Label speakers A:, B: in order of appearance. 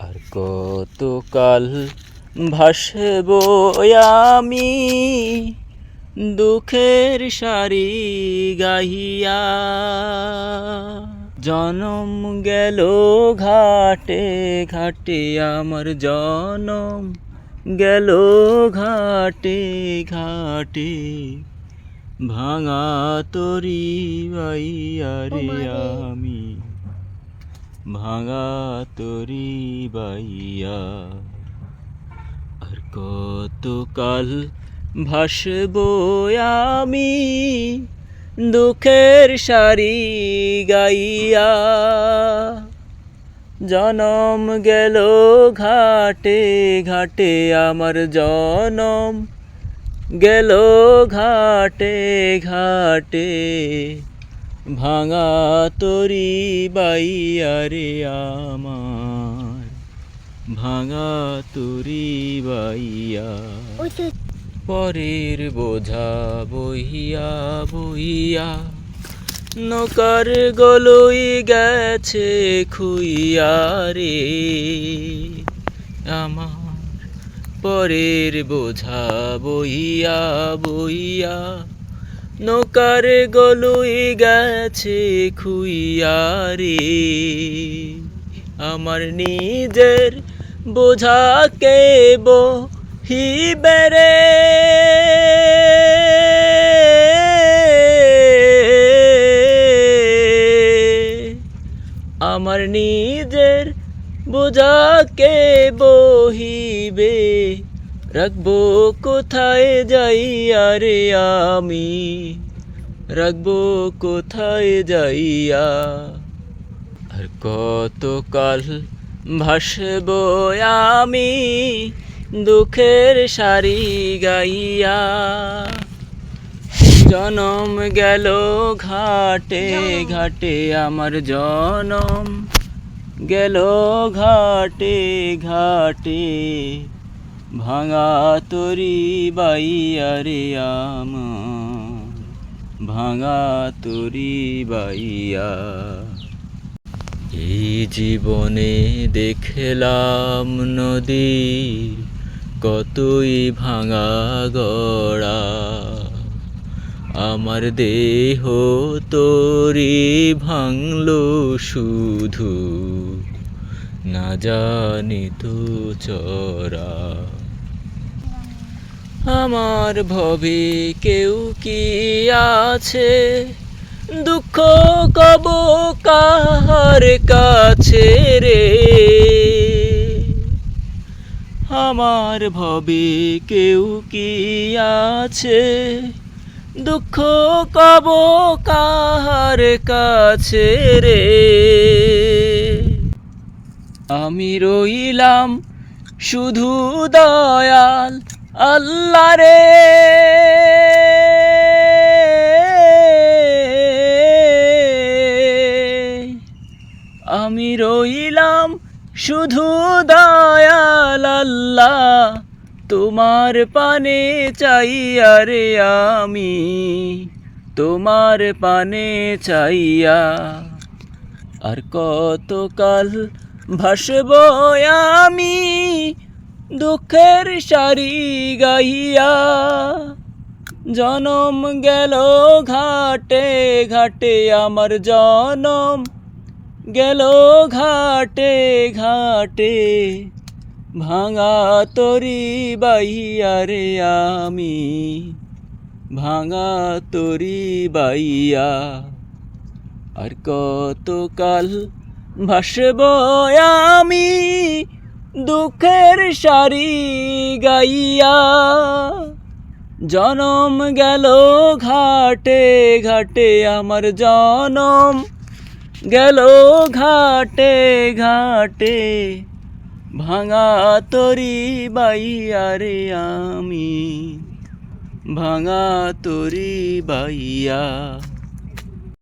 A: আর কতকাল ভাসব আমি দুঃখের সারি গাহিয়া। জনম গেল ঘাটে ঘাটে আমার জনম গেল ঘাটে ঘাটে। ভাঙা তরি বাইয়া রে আমি ভাঙা তরি বাইয়া। আর কতকাল ভাসব আমি দুঃখের সারি গাইয়া। জনম গেল ঘাটে ঘাটে, আমার জনম গেল ঘাটে ঘাটে। ভাঙা তরি বাইয়া রে আমার। ভাঙা তরি বাইয়া। পরের বোঝা বহিয়া বহিয়া, নৌকার গলই গেছে খুইয়া রে। আমার পরের বোঝা বইয়া বইয়া নৌকার গলুই গেছে খুইয়া রে আমার নিজের বোঝাকে বহিবে রে আমার নিজের বোঝা বোঝাকে বহিবে রাখব কোথায় যাইয়া রে আমি রাখব কোথায় যাইয়া? আর কতকাল ভাসব আমি দুঃখের সারি গাইয়া? জনম গেল ঘাটে ঘাটে আমার জনম গেল ঘাটে ঘাটে ভাঙা তরি বাইয়া রে আমার ভাঙা তরি বাইয়া। এই জীবনে দেখলাম নদীর কতই ভাঙা গড়া। আমার দেহ তোরি ভাঙলো শুধু না জানি তু চরা। আমার ভবে কেউ কি আছে? দুঃখ কব কাহার কাছে রে? আমার ভবে কেউ কি আছে? দুঃখ কব কাহার কাছে রে? আমি রইলাম শুধু দয়াল আল্লাহ রে আমি রইলাম শুধু দয়াল আল্লাহ তোমার পানে চাইয়া রে আমি তোমার পানে চাইয়া। আর কতকাল ভাসব আমি দুঃখের সারি গাইয়া জনম গেল ঘাটে ঘাটে, আমার জনম গেল ঘাটে ঘাটে। ভাঙা তরি বাইয়া রে আমি, ভাঙা তরি বাইয়া আর কতকাল ভাসব আমি দুঃখের সারি গাইয়া। জনম গেল ঘাটে ঘাটে, আমার জনম গেল ঘাটে ঘাটে। ভাঙা তরি বাইয়া রে আমি, ভাঙা তরি বাইয়া।